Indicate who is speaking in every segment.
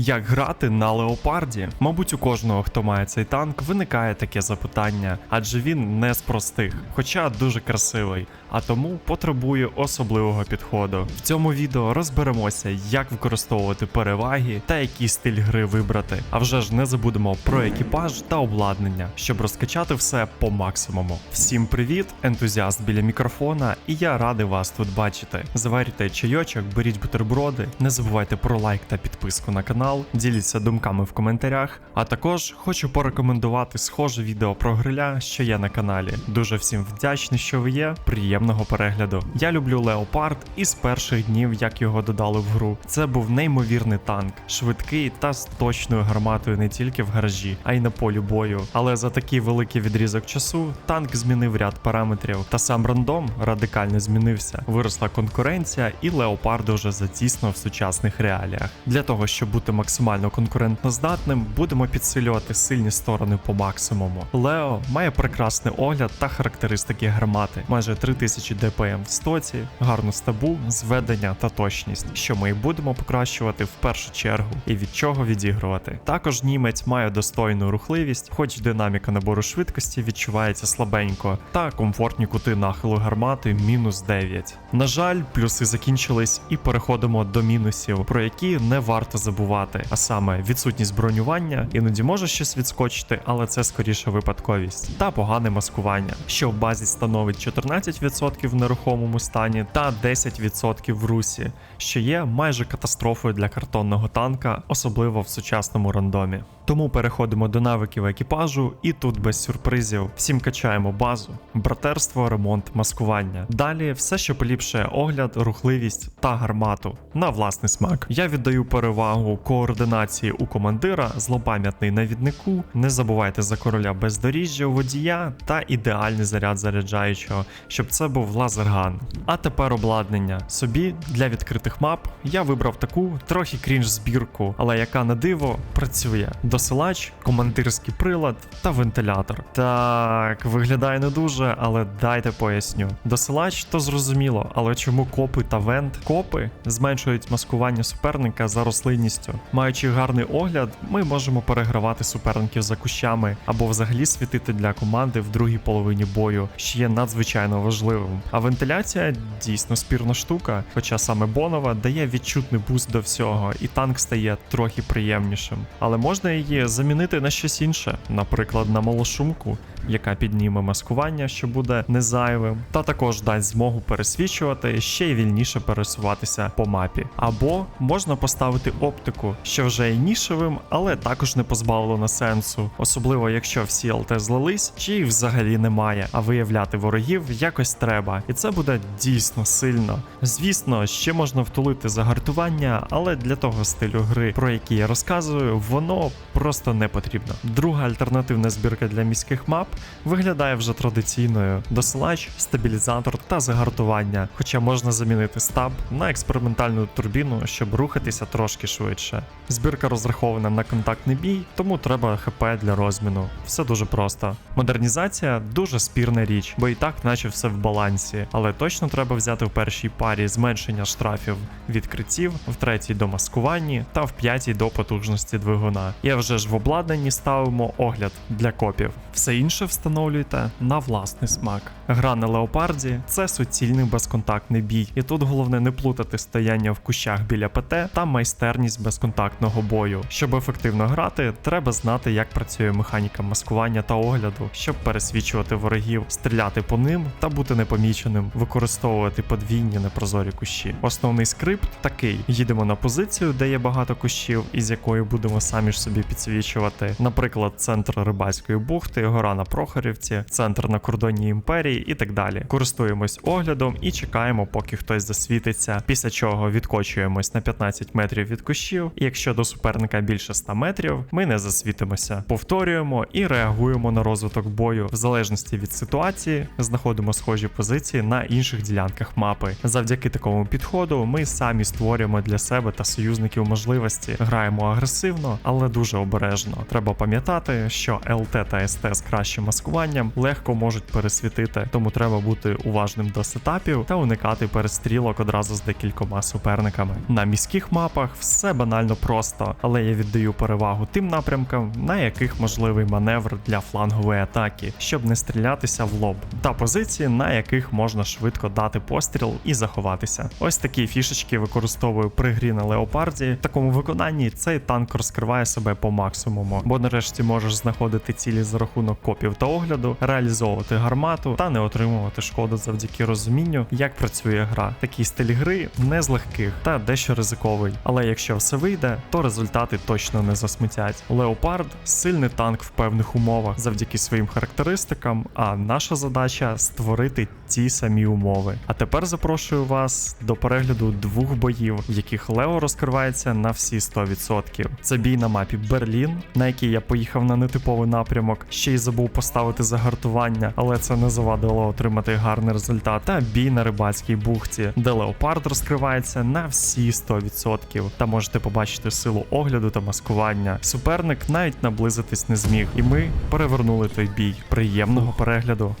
Speaker 1: Як грати на леопарді? Мабуть, у кожного, хто має цей танк, виникає таке запитання, адже він не з простих, хоча дуже красивий, а тому потребує особливого підходу. В цьому відео розберемося, як використовувати переваги та який стиль гри вибрати. А вже ж не забудемо про екіпаж та обладнання, щоб розкачати все по максимуму. Всім привіт, ентузіаст біля мікрофона, і я радий вас тут бачити. Заварюйте чайочок, беріть бутерброди, не забувайте про лайк та підписку на канал, діліться думками в коментарях. А також хочу порекомендувати схоже відео про гриля, що є на каналі. Дуже всім вдячний, що ви є. Приємного перегляду. Я люблю Леопард і з перших днів, як його додали в гру. Це був неймовірний танк, швидкий та з точною гарматою не тільки в гаражі, а й на полі бою. Але за такий великий відрізок часу танк змінив ряд параметрів, та сам рандом радикально змінився. Виросла конкуренція, і Леопард уже затісно в сучасних реаліях. Для того, щоб бути максимально конкурентноздатним, будемо підсилювати сильні сторони по максимуму. Лео має прекрасний огляд та характеристики гармати, майже 3000 ДПМ в стоці, гарну стабу, зведення та точність, що ми і будемо покращувати в першу чергу, і від чого відігрувати. Також німець має достойну рухливість, хоч динаміка набору швидкості відчувається слабенько, та комфортні кути нахилу гармати мінус 9. На жаль, плюси закінчились і переходимо до мінусів, про які не варто забувати, а саме відсутність бронювання, іноді може щось відскочити, але це скоріше випадковість, та погане маскування, що в базі становить 14% в нерухомому стані та 10% в русі, що є майже катастрофою для картонного танка, особливо в сучасному рандомі. Тому переходимо до навиків екіпажу, і тут без сюрпризів. Всім качаємо базу, братерство, ремонт, маскування. Далі все, що поліпшує огляд, рухливість та гармату на власний смак. Я віддаю перевагу координації у командира, злопам'ятний навіднику. Не забувайте за короля бездоріжжя у водія та ідеальний заряд заряджаючого, щоб це був лазерган. А тепер обладнання. Собі для відкритих мап я вибрав таку трохи крінж збірку, але яка на диво працює. Досилач, командирський прилад та вентилятор. Так, виглядає не дуже, але дайте поясню. Досилач то зрозуміло, але чому копи та вент? Копи зменшують маскування суперника за рослинністю. Маючи гарний огляд, ми можемо перегравати суперників за кущами або взагалі світити для команди в другій половині бою, що є надзвичайно важливим. А вентиляція дійсно спірна штука, хоча саме Бонова дає відчутний буст до всього, і танк стає трохи приємнішим. Але можна її замінити на щось інше, наприклад, на малошумку, яка підніме маскування, що буде незайвим, та також дасть змогу пересвічувати ще й вільніше пересуватися по мапі. Або можна поставити оптику, що вже є нішевим, але також не позбавлено сенсу, особливо якщо всі ЛТ злились, чи їх взагалі немає, а виявляти ворогів якось треба, і це буде дійсно сильно. Звісно, ще можна втулити загартування, але для того стилю гри, про який я розказую, воно просто не потрібно. Друга альтернативна збірка для міських мап виглядає вже традиційною: досилач, стабілізатор та загартування, хоча можна замінити стаб на експериментальну турбіну, щоб рухатися трошки швидше. Збірка розрахована на контактний бій, тому треба ХП для розміну. Все дуже просто. Модернізація дуже спірна річ, бо і так, наче все в балансі, але точно треба взяти в першій парі зменшення штрафів відкриттів, в третій до маскуванні та в п'ятій до потужності двигуна. І вже ж в обладнанні ставимо огляд для копів. Все інше встановлюйте на власний смак. Гра на леопарді це суцільний безконтактний бій, і тут головне не плутати стояння в кущах біля ПТ та майстерність безконтактного бою. Щоб ефективно грати, треба знати, як працює механіка маскування та огляду, щоб пересвічувати ворогів, стріляти по ним та бути непоміченим, використовувати подвійні непрозорі кущі. Основний скрипт такий: їдемо на позицію, де є багато кущів, із якої будемо самі ж собі підсвічувати. Наприклад, центр рибацької бухти, гора на Прохорівці, центр на кордоні імперії і так далі. Користуємось оглядом і чекаємо, поки хтось засвітиться. Після чого відкочуємось на 15 метрів від кущів. І якщо до суперника більше 100 метрів, ми не засвітимося. Повторюємо і реагуємо на розвиток бою. В залежності від ситуації знаходимо схожі позиції на інших ділянках мапи. Завдяки такому підходу ми самі створюємо для себе та союзників можливості, граємо агресивно, але дуже обережно. Треба пам'ятати, що ЛТ та СТ з кращим володіючи маскуванням, легко можуть пересвітити, тому треба бути уважним до сетапів та уникати перестрілок одразу з декількома суперниками. На міських мапах все банально просто, але я віддаю перевагу тим напрямкам, на яких можливий маневр для флангової атаки, щоб не стрілятися в лоб, та позиції, на яких можна швидко дати постріл і заховатися. Ось такі фішечки використовую при грі на леопарді. В такому виконанні цей танк розкриває себе по максимуму, бо нарешті можеш знаходити цілі за рахунок копів та огляду, реалізовувати гармату та не отримувати шкоду завдяки розумінню, як працює гра. Такий стиль гри не з легких та дещо ризиковий, але якщо все вийде, то результати точно не засмутять. Леопард сильний танк в певних умовах завдяки своїм характеристикам. А наша задача створити ті самі умови. А тепер запрошую вас до перегляду двох боїв, в яких Лео розкривається на всі 100%. Це бій на мапі Берлін, на який я поїхав на нетиповий напрямок, ще й забув поставити загартування, але це не завадило отримати гарний результат. Та бій на рибацькій бухті, де леопард розкривається на всі 100%. Та можете побачити силу огляду та маскування. Суперник навіть наблизитись не зміг, і ми перевернули той бій. Приємного перегляду.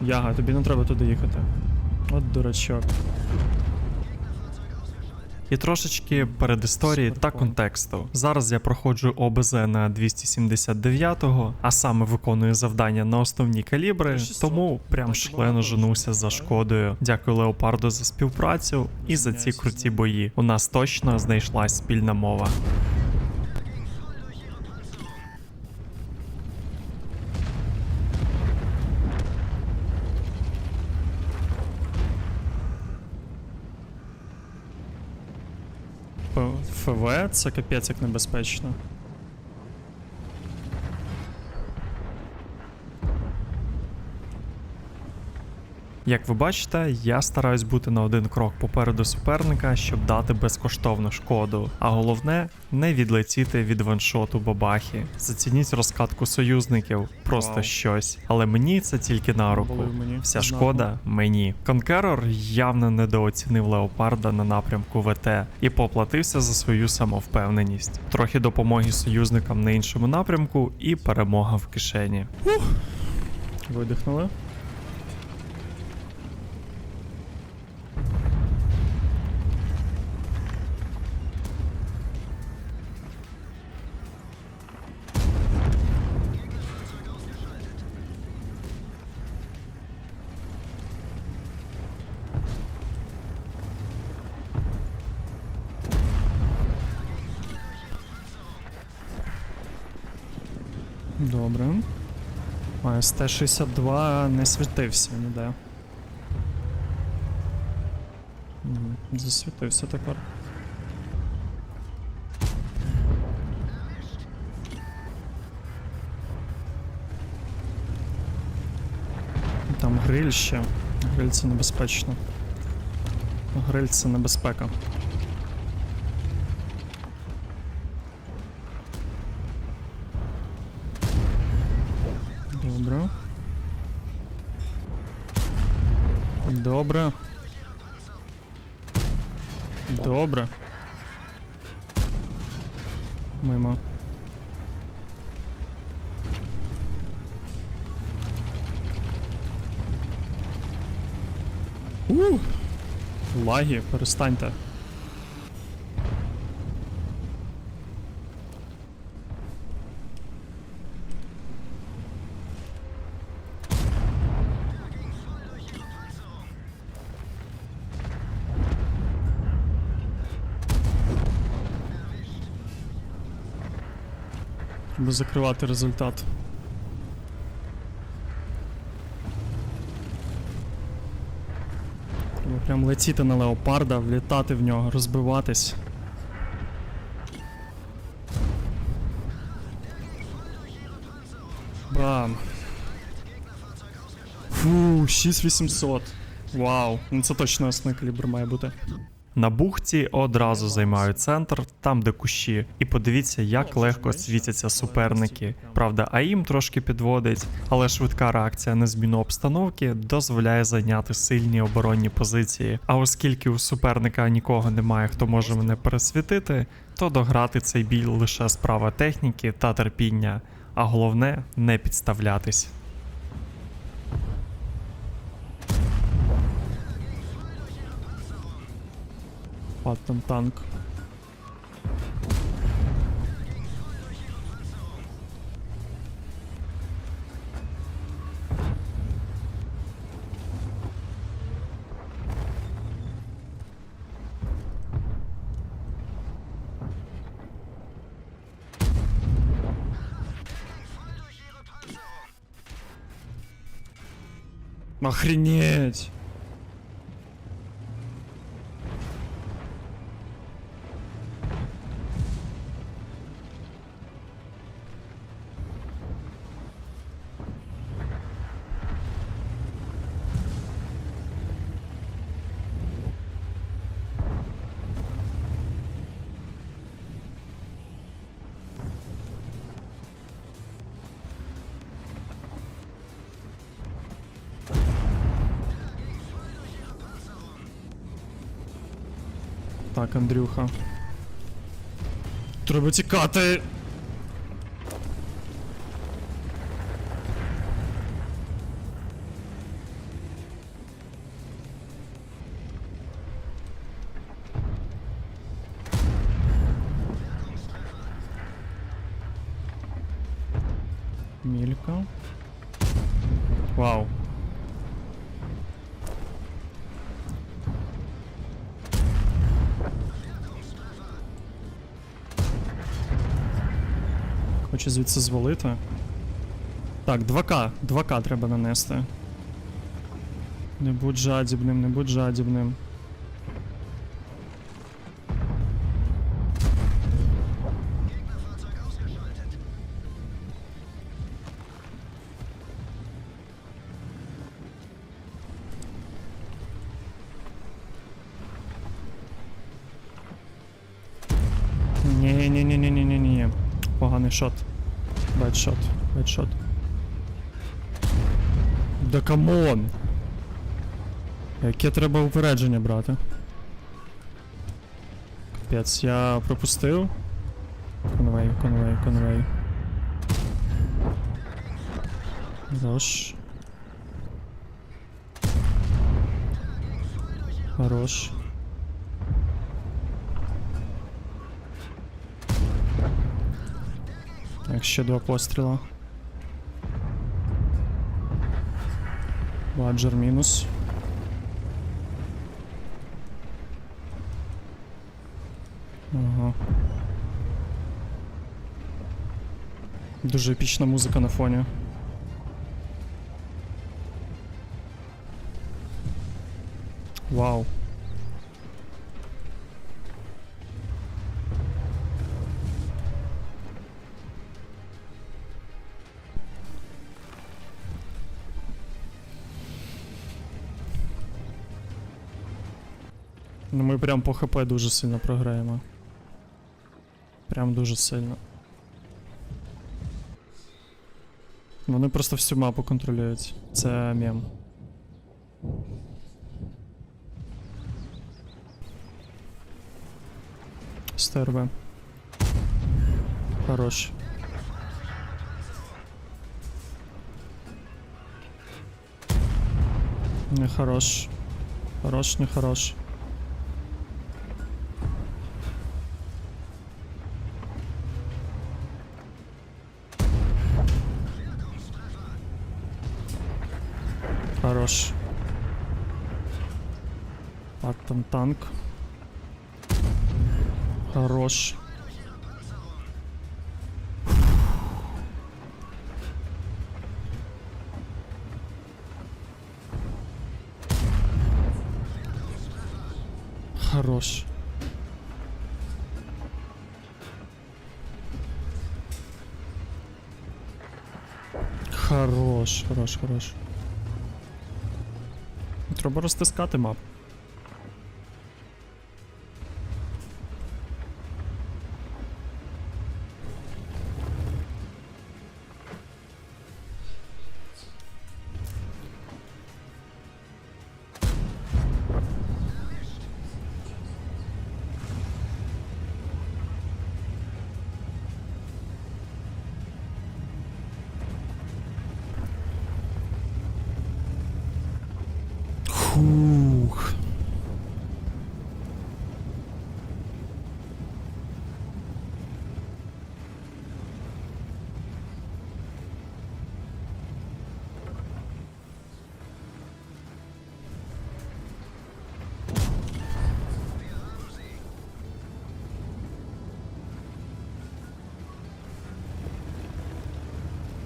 Speaker 2: Яга, тобі не треба туди їхати. От дурачок.
Speaker 1: І трошечки передісторії та контексту. Зараз я проходжу ОБЗ на 279-го, а саме виконую завдання на основні калібри, тому прям шлено женуся за шкодою. Дякую Леопарду за співпрацю і за ці круті бої. У нас точно знайшлась спільна мова.
Speaker 2: ФВ це капець як небезпечно.
Speaker 1: Як ви бачите, я стараюсь бути на один крок попереду суперника, щоб дати безкоштовну шкоду. А головне не відлетіти від ваншоту бабахи. Зацініть розкатку союзників, просто
Speaker 2: Вау.
Speaker 1: щось. Але мені це тільки на руку. Вся шкода мені. Конкерор явно недооцінив леопарда на напрямку ВТ і поплатився за свою самовпевненість. Трохи допомоги союзникам на іншому напрямку, і перемога в кишені.
Speaker 2: Видихнули. Добре. А СТ-62 не світився ніде. Засвітився тепер. Там гриль ще. Гриль це небезпечно. Гриль це небезпека. Добре. Добре. Добре. Мимо. У! Лаги, перестаньте. Треба закривати результат. Треба прям летіти на леопарда, влітати в нього, розбиватись. Бам. Фу, 6800. Вау, ну це точно основний калібр має бути.
Speaker 1: На бухті одразу займаю центр, там, де кущі, і подивіться, як легко світяться суперники. Правда, а їм трошки підводить, але швидка реакція на зміну обстановки дозволяє зайняти сильні оборонні позиції. А оскільки у суперника нікого немає, хто може мене пересвітити, то дограти цей бій лише справа техніки та терпіння, а головне не підставлятись.
Speaker 2: Паттон танк. Охренеть! Так, Андрюха. Треба тікати. Мілька. Вау. Хоче звідси звалити. Так, 2К. 2К треба нанести. Не будь жадібним, не будь жадібним. Ні-ні-ні-ні-ні-ні. Поганий шот. Бедшот. Бедшот. Да камон! Яке треба упередження брати? Капець, я пропустив. Конвей, конвей, конвей. Хорош. Хорош. Так, ще два постріла. Баджер мінус. Ага. Дуже епічна музика на фоні. Вау. Ми прям по ХП дуже сильно програємо. Прям дуже сильно. Вони просто всю мапу контролюють. Це мем. СТРВ. Хорош. Не хорош. Хорош, не хорош. Хорош. Так, танк. Хорош. Хорош. Хорош, хорош, хорош. Треба розтискати мап. Фух.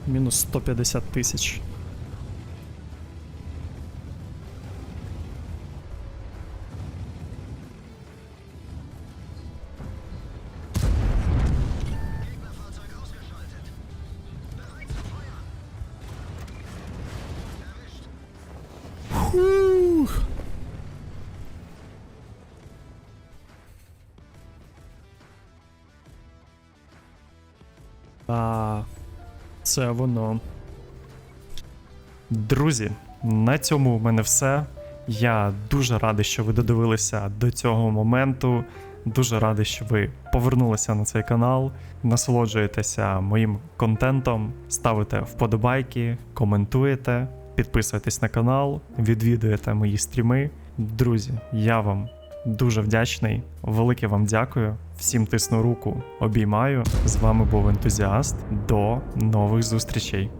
Speaker 2: Мінус 150 тысяч. А, це воно.
Speaker 1: Друзі, на цьому в мене все. Я дуже радий, що ви додивилися до цього моменту. Дуже радий, що ви повернулися на цей канал, насолоджуєтеся моїм контентом, ставите вподобайки, коментуєте, підписуєтесь на канал, відвідуєте мої стріми. Друзі, я вам дуже вдячний. Велике вам дякую. Всім тисну руку, обіймаю. З вами був ентузіаст. До нових зустрічей.